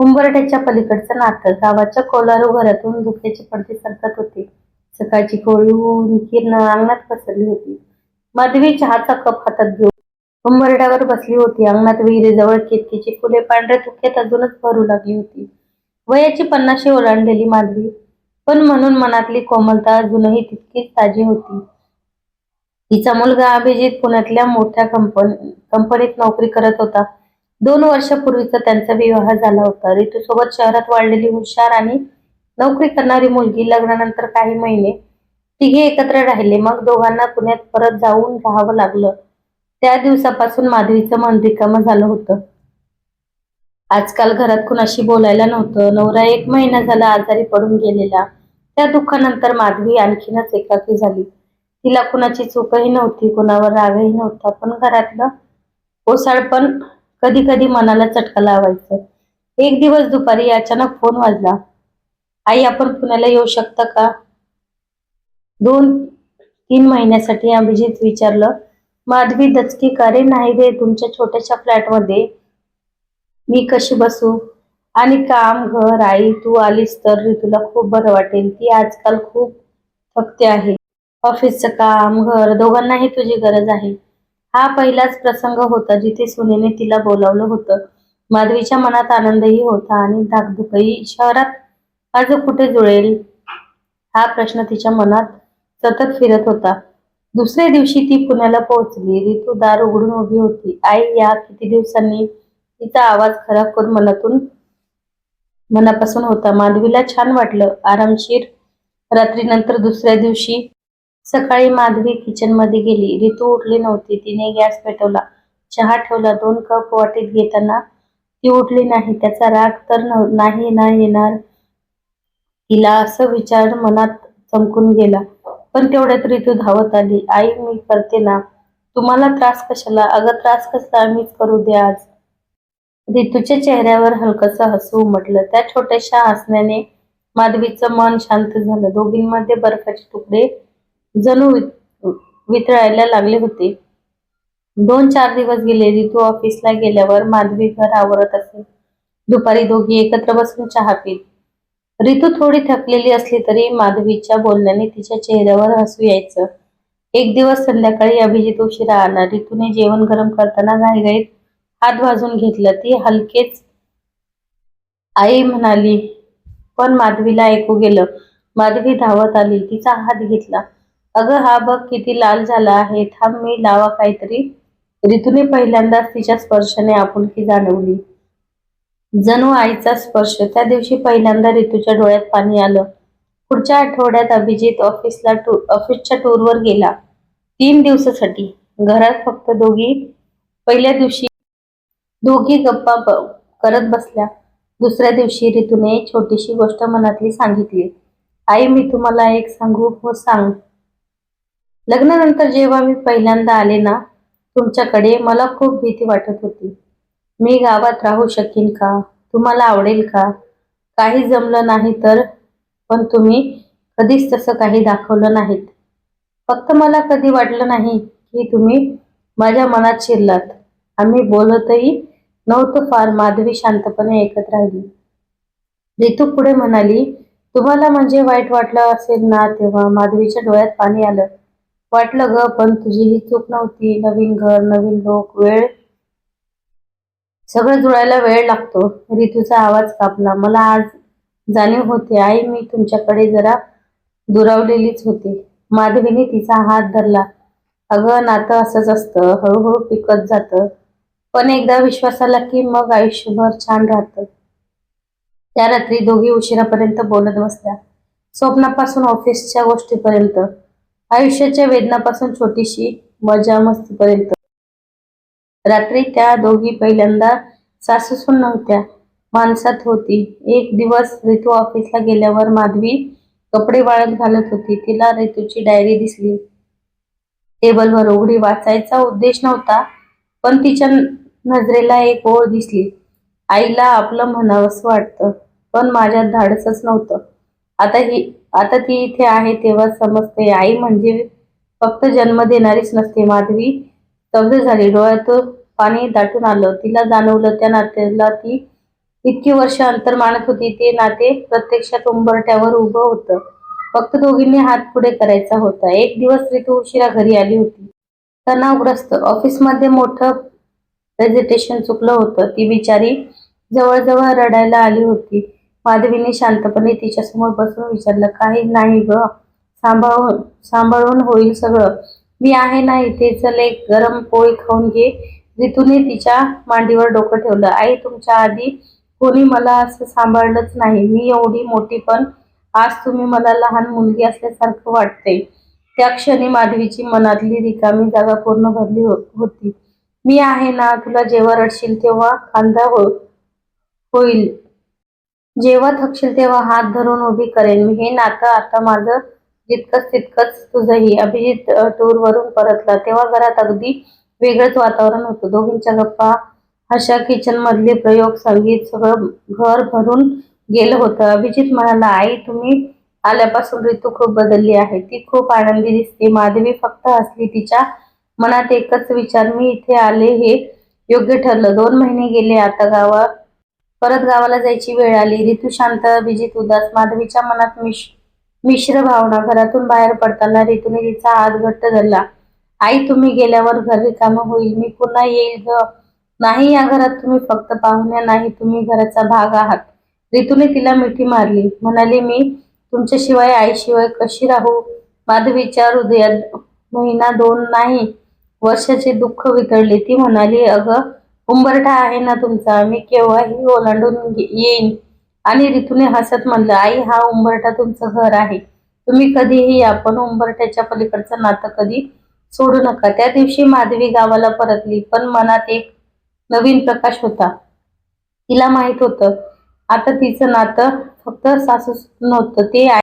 उंबरट्याच्या पलीकडचं नातं गावाच्या कोलारू घरातून धुक्याचे पडदे सरकत होते. सकाळची कोळी होऊन किरण अंगणात पसरली होती. माधवी चहाचा कप हातात घेऊन उंबरठ्यावर बसली होती. अंगणात विहिरीजवळ केतकीची फुले पांढऱ्या धुक्यात अजूनच भरू लागली होती. वयाची पन्नाशी ओलांडलेली माधवी पण म्हणून मनातली कोमलता अजूनही तितकीच ताजी होती. तिचा मुलगा अभिजित पुण्यातल्या मोठ्या कंपनी कंपनीत नोकरी करत होता. दोन वर्षापूर्वीचा त्यांचा विवाह झाला होता. ऋतूसोबत शहरात वाढलेली हुशार आणि नोकरी करणारी मुलगी लग्नानंतर काही महिने तिघे एकत्र राहिले. मग दोघांना पुण्यात परत जाऊन राहावं लागलं. त्या दिवसापासून माधवीचं मन रिकामं झालं होतं. आजकाल घरात कुणाशी बोलायला नव्हतं. नवरा एक महिना झाला आजारी पडून गेलेला. त्या दुःखानंतर माधवी आणखीनच एकाकी झाली. तिला कुणाची चूकही नव्हती कुणावर रागही नव्हता. पण घरातलं ओसाडपण कधी कधी मनाला चटका लावायचं. एक दिवस दुपारी अचानक फोन वाजला. आई आपण पुण्याला येऊ शकता का? दोन तीन महिन्यासाठी अभिजित विचारलं माधवी दचकी का नाही रे तुमच्या छोट्याशा फ्लॅटमध्ये मी कशी बसू? आणि काम घर आई तू आलीस तर तुला खूप बरं वाटेल. ती आजकाल खूप थकते आहे. ऑफिसचं काम घर दोघांनाही तुझी गरज आहे. हा पहिलाच प्रसंग होता जिथे सुनेने तिला बोलावलं होतं. माधवीच्या मनात आनंदही होता आणि धाकधुकही. शहरात आज कुठे जुळेल? हा प्रश्न तिच्या मनात सतत फिरत होता. दुसऱ्या दिवशी ती पुण्याला पोहोचली. ऋतू दार उघडून उभी होती. आई या किती दिवसांनी? तिचा आवाज खराब करून मनातून मनापासून होता. माधवीला छान वाटलं. आरामशीर. रात्रीनंतर दुसऱ्या दिवशी सकाळी माधवी किचनमध्ये गेली. ऋतू उठली नव्हती. तिने गॅस पेटवला. चहा ठेवला. दोन कप वाटीत घेताना ती उठली नाही. त्याचा राग तर नाही ना येणार? तिला असं विचार मनात चमकून गेला. पण तेवढ्यात रितू धावत आली. आई मी करते ना. तुम्हाला त्रास कशाला? अगं त्रास कसा मीच करू दे आज. रितूच्या चेहऱ्यावर हलकस हसू उमटलं. त्या छोट्याशा हसण्याने माधवीचं मन शांत झालं. दोघींमध्ये बर्फाचे तुकडे जणू वितळायला लागले होते. दोन चार दिवस गेले ऋतू ऑफिसला गेल्यावर माधवी घर आवरत असे. दुपारी दोघी एकत्र बसून चहा पीत. ऋतू थोडी थकलेली असली तरी माधवीच्या बोलण्याने तिच्या चेहऱ्यावर हसू यायचं. एक दिवस संध्याकाळी अभिजित उशिरा आला. ऋतूने जेवण गरम करताना घाईघाईत हात भाजून घेतलं. ती हलकेच आई म्हणाली. पण माधवीला ऐकू गेलं. माधवी धावत आली. तिचा हात घेतला. अगं हा बघ किती लाल झाला आहे. थांब मी लावा काहीतरी. ऋतूने पहिल्यांदाच तिच्या स्पर्शाने आपुलकी जाणवली. जणू आईचा स्पर्श. त्या दिवशी पहिल्यांदा ऋतूच्या डोळ्यात पाणी आलं. पुढच्या आठवड्यात अभिजित ऑफिसला टू ऑफिसच्या टूरवर गेला. तीन दिवसासाठी. घरात फक्त दोघी पहिल्या दिवशी दोघी गप्पा करत बसल्या. दुसऱ्या दिवशी ऋतूने छोटीशी गोष्ट मनातली सांगितली. आई मी तुम्हाला एक सांगू? हो सांग. लग्नानंतर जेव्हा मी पहिल्यांदा आले ना तुमच्याकडे मला खूप भीती वाटत होती. मी गावात राहू शकेन का? तुम्हाला आवडेल का? काही जमलं नाही तर? पण तुम्ही कधीच तसं काही दाखवलं नाहीत. फक्त मला कधी वाटलं नाही की तुम्ही माझ्या मनात शिरलात. आम्ही बोलतही नव्हतं फार माधवी शांतपणे ऐकत राहिली. रितू पुढे म्हणाली तुम्हाला म्हणजे वाईट वाटलं असेल ना तेव्हा माधवीच्या डोळ्यात पाणी आलं. वाटलं ग पण तुझी ही चूक नव्हती. नवीन घर नवीन लोक वेळ. सगळं जुळायला वेळ लागतो. ऋतूचा आवाज कापला. मला आज जाणीव होते आई मी तुमच्याकडे जरा दुरावलेलीच होती. माधवीने तिचा हात धरला. अगं नातं असंच असतं. हळूहळू पिकत जातं. पण एकदा विश्वास आला की मग आयुष्यभर छान राहतं. त्या रात्री दोघी उशिरापर्यंत बोलत बसल्या. स्वप्नापासून ऑफिसच्या गोष्टीपर्यंत. आयुष्याच्या वेदनापासून छोटीशी मजा मस्तीपर्यंत रात्री त्या दोघी पहिल्यांदा सासूसून नव्हत्या. माणसात होती. एक दिवस रितू ऑफिसला गेल्यावर माधवी कपडे वाळत घालत होती. तिला रितूची डायरी दिसली. टेबलवर उघडी वाचायचा उद्देश नव्हता पण तिच्या नजरेला एक ओळ दिसली. आईला आपलं म्हणावंसं वाटतं पण माझ्यात धाडसच नव्हतं. आता ही आता ती इथे आहे तेव्हा समजते आई म्हणजे फक्त जन्म देणारीच नसते माधवी. स्तब्ध झाली. डोळ्यात पाणी दाटून आलं. तिला जाणवलं त्या नात्याला ती इतकी वर्ष अंतर मानत होती. ते नाते प्रत्यक्षात उंबरट्यावर उभं होतं. फक्त दोघींनी हात पुढे करायचा होता. एक दिवस ऋतू उशिरा घरी आली होती. तणावग्रस्त ऑफिसमध्ये मोठं प्रेझेंटेशन चुकलं होतं. ती बिचारी जवळजवळ रडायला आली होती. माधवीने शांतपणे तिच्यासमोर बसून विचारलं काही नाही ग. सांभाळून सांभाळून होईल सगळं. मी आहे ना इथे. चल एक गरम पोळी खाऊन घे. रितूने तिच्या मांडीवर डोकं ठेवलं. आई तुमच्या आधी कोणी मला असं सांभाळलंच नाही. मी एवढी मोठी पण आज तुम्ही मला लहान मुलगी असल्यासारखं वाटते. त्या क्षणी माधवीची मनातली रिकामी जागा पूर्ण भरली हो- होती. मी आहे ना. तुला जेव्हा रडशील तेव्हा खांदा हो होईल. जेव्हा थकशील तेव्हा हात धरून उभी करेन. मी हे नातं आता माझं जितकंच तितकंच तुझंही. अभिजित टूरवरून परतला. तेव्हा घरात अगदी वेगळंच वातावरण होतं. दोघींच्या गप्पा अशा किचन मधले प्रयोग संगीत सगळं घर भरून गेलं होतं. अभिजित म्हणाला आई तुम्ही आल्यापासून ऋतू खूप बदलली आहे. ती खूप आनंदी दिसते. माधवी फक्त हसली. तिच्या मनात एकच विचार मी इथे आले हे योग्य ठरलं. दोन महिने गेले आता गावात परत गावाला जायची वेळ आली. ऋतू शांत अभिजित उदास माधवीच्या मनात मिश मिश्र भावना घरातून बाहेर पडताना ऋतूने तिचा हात घट्ट धरला. आई तुम्ही गेल्यावर घर रिकामं होईल. मी पुन्हा येईल ग. नाही या घरात तुम्ही फक्त पाहुण्या नाही. तुम्ही घराचा भाग आहात. ऋतूने तिला मिठी मारली. म्हणाली मी तुमच्याशिवाय आईशिवाय कशी राहू? माधवीच्या हृदयात महिना दोन नाही. वर्षाचे दुःख वितळले. ती म्हणाली अगं उंबरठा आहे ना तुमचा. मी केव्हाही ओलांडून येईन. आणि ऋतूने हसत म्हणलं आई हा उंबरठा तुमचं घर आहे. तुम्ही कधीही या पण उंबरठ्याच्या पलीकडचं नातं कधी सोडू नका. त्या दिवशी माधवी गावाला परतली पण मनात एक नवीन प्रकाश होता. तिला माहीत होतं. आता तिचं नातं फक्त सासू नव्हतं ते